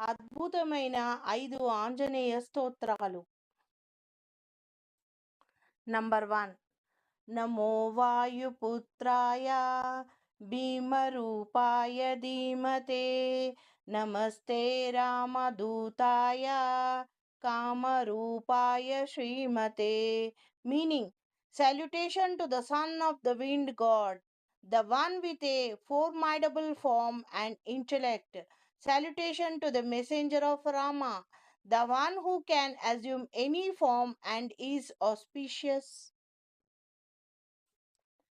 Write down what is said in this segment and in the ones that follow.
అద్భుతమైన ఐదు ఆంజనేయ స్తోత్రాలు. నంబర్ వన్ నమో వాయుపుత్రాయ భీమరూపాయ ధీమతే నమస్తే రామదూతాయ కామరూపాయ శ్రీమతే. Meaning salutation to the son of the wind god the one with a formidable form and intellect Salutation to the messenger of Rama, the one who can assume any form and is auspicious.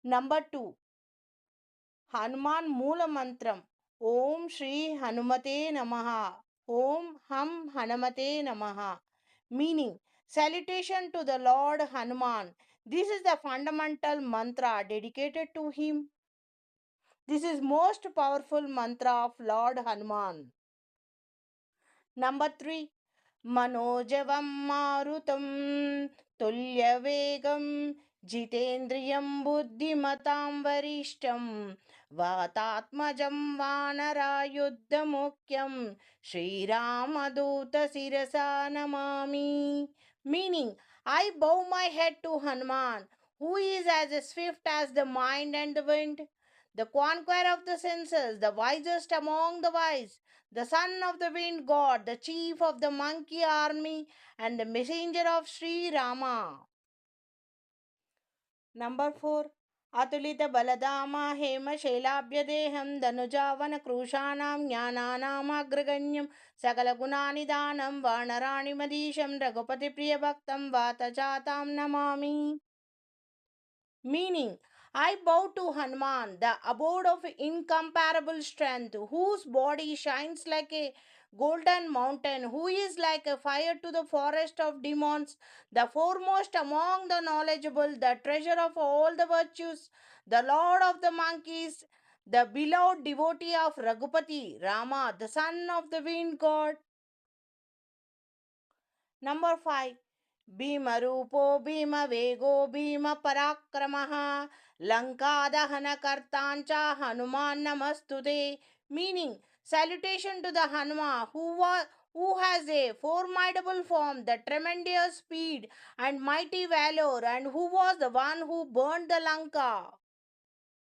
Number 2. Hanuman Mula Mantram Om Shri Hanumate Namaha Om Ham Hanumate Namaha Meaning, Salutation to the Lord Hanuman. This is the fundamental mantra dedicated to him. this is most powerful mantra of lord hanuman number 3 మనోజవం మారుతం తుల్యవేగం జితేంద్రియం బుద్ధిమతాం వరిష్టం వాతాత్మజం వానరాయుద్ధముఖ్యం శ్రీరామదూత శిరసా నమామి meaning I bow my head to Hanuman who is as a swift as the mind and the wind the conqueror of the senses, the wisest among the wise, the son of the wind god, the chief of the monkey army, and the messenger of Sri Rama. Number 4 Atulita Baladama Hema Shelabhya Deham Danujavana Krushanam Jnananam Agraganyam Sakalagunani Danam Varnarani Madisham Ragupati Priyabhaktam Vata Chatam Namami Meaning I bow to Hanuman, the abode of incomparable strength, whose body shines like a golden mountain, who is like a fire to the forest of demons, the foremost among the knowledgeable, the treasure of all the virtues, the lord of the monkeys, the beloved devotee of Raghupati, Rama, the son of the wind god. Number 5. भीमरूपो भीम वेगो भीम पराक्रम लंका दहन कर्ता हनुमान नमस्तुते meaning salutation to the Hanuma who has a formidable form the tremendous speed and mighty valour and who was the one who burn the Lanka